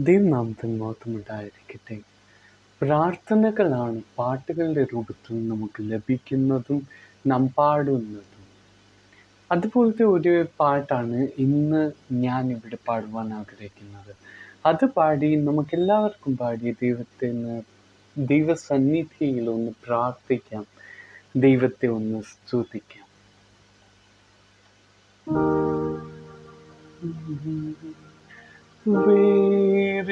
ദൈവനാമത്തിന് മഹത്വമുണ്ടായിരിക്കട്ടെ പ്രാർത്ഥനകളാണ് പാട്ടുകളുടെ രൂപത്തിൽ നമുക്ക് ലഭിക്കുന്നതും നാം പാടുന്നതും. അതുപോലത്തെ ഒരു പാട്ടാണ് ഇന്ന് ഞാൻ ഇവിടെ പാടുവാൻ ആഗ്രഹിക്കുന്നത്. അത് പാടി നമുക്ക് എല്ലാവർക്കും പാടി ദൈവത്തിന് ദൈവസന്നിധിയിൽ ഒന്ന് പ്രാർത്ഥിക്കാം. ദൈവത്തെ ഒന്ന് സ്തുതിക്കാം. വേറെ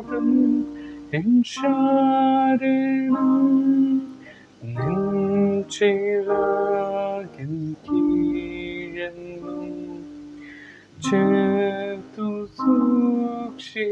പാദം എൻ ശരണം നെഞ്ചിറകിൻ കീഴെന്നും ചേർത്തു സൂക്ഷിച്ചിടിലും